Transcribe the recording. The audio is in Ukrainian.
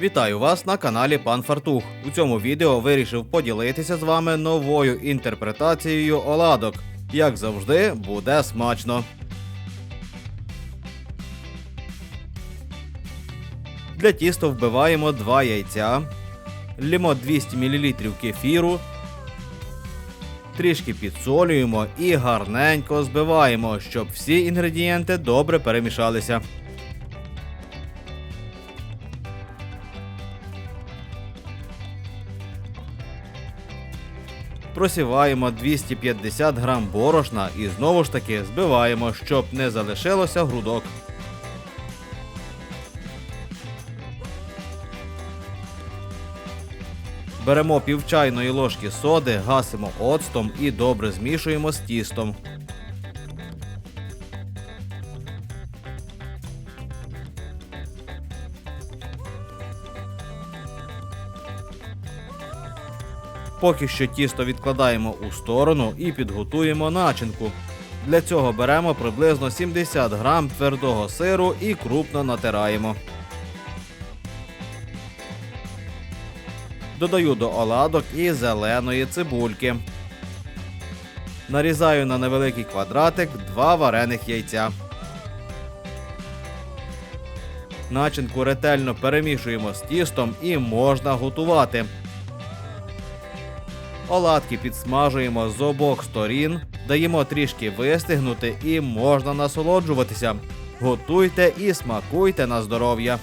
Вітаю вас на каналі Пан Фартух. У цьому відео вирішив поділитися з вами новою інтерпретацією оладок. Як завжди, буде смачно. Для тіста вбиваємо 2 яйця, лімо 200 мл кефіру, трішки підсолюємо і гарненько збиваємо, щоб всі інгредієнти добре перемішалися. Просіваємо 250 грам борошна і знову ж таки збиваємо, щоб не залишилося грудок. Беремо пів чайної ложки соди, гасимо оцтом і добре змішуємо з тістом. Поки що тісто відкладаємо у сторону і підготуємо начинку. Для цього беремо приблизно 70 грам твердого сиру і крупно натираємо. Додаю до оладок і зеленої цибульки. Нарізаю на невеликий квадратик два варених яйця. Начинку ретельно перемішуємо з тістом і можна готувати. Оладки підсмажуємо з обох сторін, даємо трішки вистигнути і можна насолоджуватися. Готуйте і смакуйте на здоров'я.